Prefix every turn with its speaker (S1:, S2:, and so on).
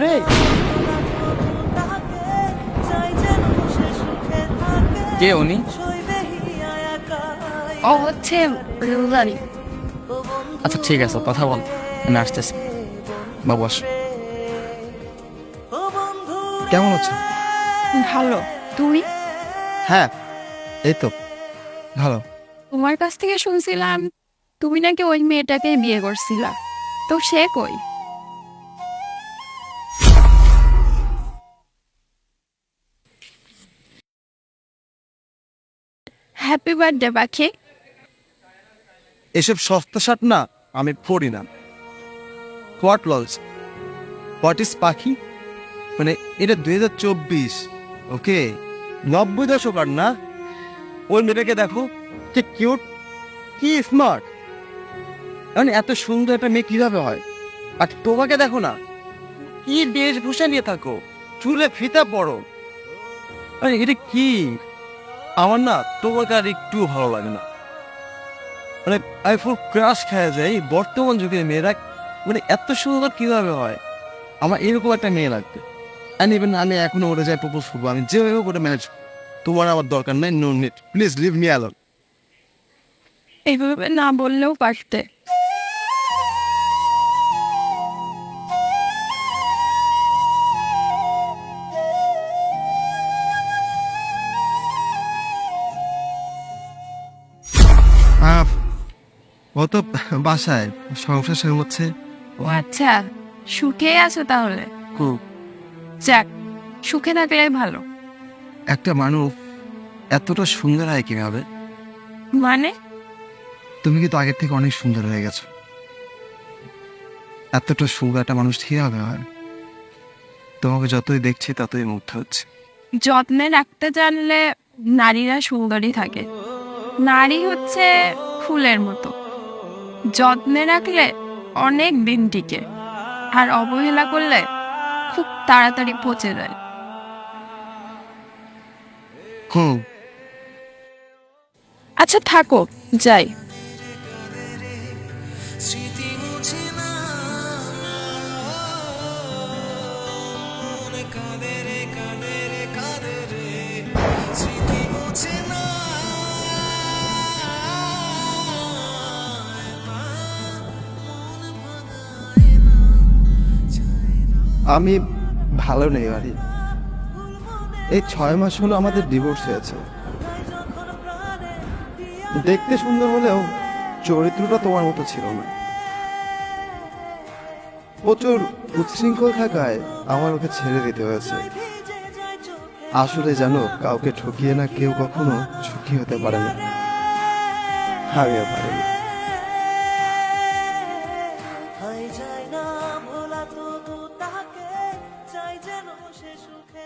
S1: ঘরে। কে উনি?
S2: ও হচ্ছে রুলারি
S1: আচ্ছা ঠিক আছে কথা বল আমি আসতেছি। বাবু আস। কেমন আছো?
S2: ভালো। তুমি?
S1: হ্যাঁ এই তো ভালো।
S2: তোমার কাছ থেকে শুনছিলাম তুমি নাকি ওই মেয়েটাকে বিয়ে করছিলা। তো সে কই? হ্যাপি বার্থডে পাখি।
S3: এসব সস্তা শার্ট না, আমি পরি না। হোয়াট লস হোয়াট ইজ পাখি? মানে এটা দুই হাজার চব্বিশ, ওকে? নব্বই দশক আর না? ওই মেয়েটাকে দেখো, কি কিউট কি স্মার্ট মানে এত সুন্দর একটা মেয়ে কীভাবে হয়? আর তোমাকে দেখো না, কি বেশভূষা নিয়ে থাকো, চুলে ফিতা পড়ো আরে এটা কি? আমার না তোমাকে আর একটু ভালো লাগে না। মানে আমি ফুল ক্রাশ খেয়ে যাই, বর্তমান যুগের মেয়েরা মানে এত সুন্দর কীভাবে হয়? আমার এরকম একটা মেয়ে লাগবে। অ্যান্ড ইভেন আমি এখনও ওটা যাই প্রপোজ করব, আমি যেভাবে করে ম্যানেজ তোমার আমার দরকার নাই no need please leave me alone
S2: এইভাবে না বললেও পারতে।
S3: ও তো বাসায় সংসার হচ্ছে।
S2: ও আচ্ছা সুখে আছো তাহলে? যাক সুখে থাকলে ভালো।
S3: একটা মানুষ এতটা সুন্দর হয় কীভাবে?
S2: মানে?
S3: তুমি কিন্তু আগের থেকে অনেক সুন্দর হয়ে গেছো? এতটা সুন্দর একটা মানুষ ঠিক হবে হয়? তোমাকে যতই দেখছি ততই মুগ্ধ হচ্ছে।
S2: যত্নে রাখতে জানলে নারীরা সুন্দরই থাকে। নারী হচ্ছে ফুলের মতো। যত্নে রাখলে অনেক দিন টিকে আর অবহেলা করলে খুব তাড়াতাড়ি পচে যায়।
S3: হুম।
S2: আচ্ছা থাকো যাই।
S3: আমি ভালো নেই বাড়ি এই ছয় মাস হলো আমাদের ডিভোর্স হয়েছে। দেখতে সুন্দর হলেও চরিত্রটা তোমার মতো ছিল না। প্রচুর উচ্ছৃঙ্খল থাকায় আমার ওকে ছেড়ে দিতে হয়েছে। আসলে জানো, কাউকে ঠকিয়ে না কেউ কখনো সুখী হতে পারে না। আমিও পারিনি 这首歌